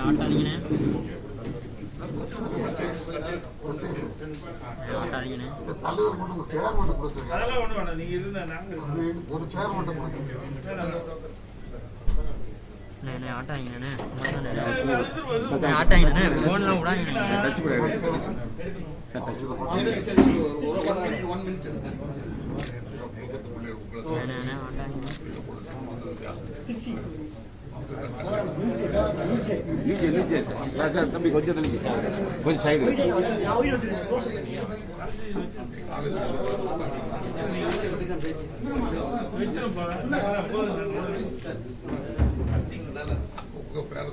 ஆட்டாதீங்கண்ணே ஆட்டாதீங்கண்ணே தலைவர் மட்டும் ஒரு சேர் மட்டும் கொடுத்துருங்க அதெல்லாம் ஒண்ணு வேணாம். ஒரு சேர் மட்டும் கொடுத்துருங்க ஃபோன்லாம் நீங்க சார் சார் தம்பி கொஞ்சம் தள்ளி கொஞ்சம் சைடு வச்சிருப்பா.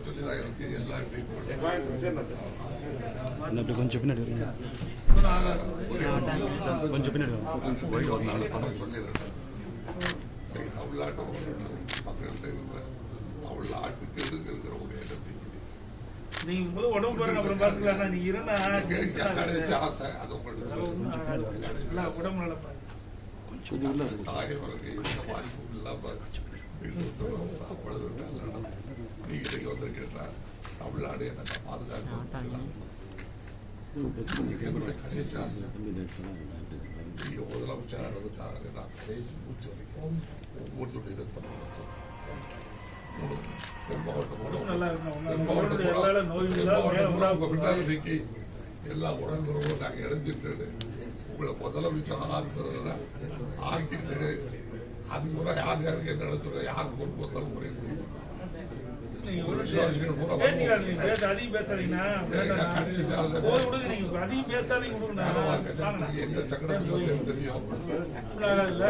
போதும். உங்க பேரை சொல்லி தான் எனக்கு எல்லா கொஞ்சம் பின்னாடி வருங்க. கொஞ்சம் பின்னாடி வாங்க. போய் ஒரு நாள் பணம் சொல்லிடுறேன் தமிழ்நாட்டு மக்கள்கிட்ட இருக்கிற தமிழ்நாட்டுக்கு உடைய நீங்க முதல்ல உடம்பு பாருங்க அப்புறம் பாத்துக்கலாம். நீங்க இருந்தா ஆசை அது உங்களுக்கு. உடம்பு நல்லா பாருங்க. தாய் எந்த வாய்ப்பும் இல்லாம அப்பொழுது நல்ல நீங்க இன்னைக்கு வந்திருக்கீங்களா தமிழ்நாடு எனக்கு பாதுகாப்பு முதலமைச்சர் ஆனதுக்காக நான் கடைசி மூச்சு வரைக்கும் ஒவ்வொருத்தருடைய இதை பண்ண பூரா- எல்லா உடன்பிறவும் நாங்க இணைஞ்சிட்டு உங்களை முதலமைச்சர் ஆக்குறதுல ஆக்கிட்டு அது பூரா யார் யாருக்கு என்ன நடத்துறோம் பொறுப்பு பேச அதிகம் விடுங்க நீங்க அதிகம் பேசாதீங்க என்ன சங்கடத்துக்கு தெரியும் இல்ல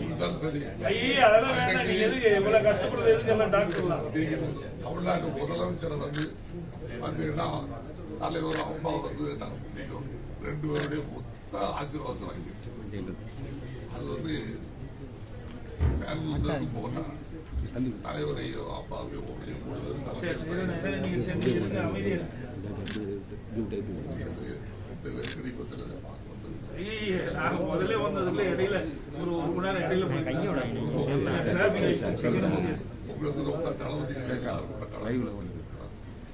கொடுத்தாலும் சரி அதெல்லாம் கஷ்டப்படுறது எதுக்கு டாக்டர்லாம் தமிழ்நாட்டு முதலமைச்சரை வந்து வந்தீங்கன்னா தலைவர் அம்மா வந்து ரெண்டு பேருடைய மொத்த ஆசீர்வாதம் வாங்கிட்டு அது வந்து பெங்களூருக்கு போனா தலைவரையும் அம்மாவையும் உங்களையும் முதல்ல வந்ததுல இடையில ஒரு ஒரு மணி நேரம் இடையில போய் உங்களுக்கு ரொம்ப தளபதி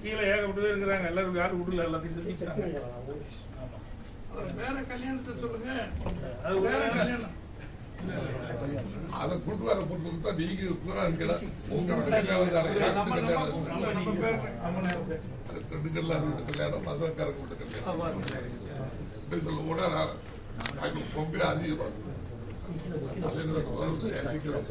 கீழே ஏகப்பட்டு பேர் இருக்கிறாங்க எல்லாரும் யாரும் விடல எல்லாம் தெரிஞ்சுக்கிறாங்க வேற கல்யாணத்தை சொல்லுங்க அது வேற கல்யாணம் அதை கொண்டு வர பொறுப்புக்கு தான் நீங்க பூரா இருக்கல உங்க வீட்டுல வந்து அடையாளம் கல்யாணம் ஆமா பேசுறேன் அது ரெண்டுக்கெல்லாம் வீட்டு கல்யாணம் மதுரக்காரங்க வீட்டு கல்யாணம் இப்படி சொல்ல கூட நான் நாங்க ரொம்ப அதிகமாக தலைவரை பேசிக்கிறோம்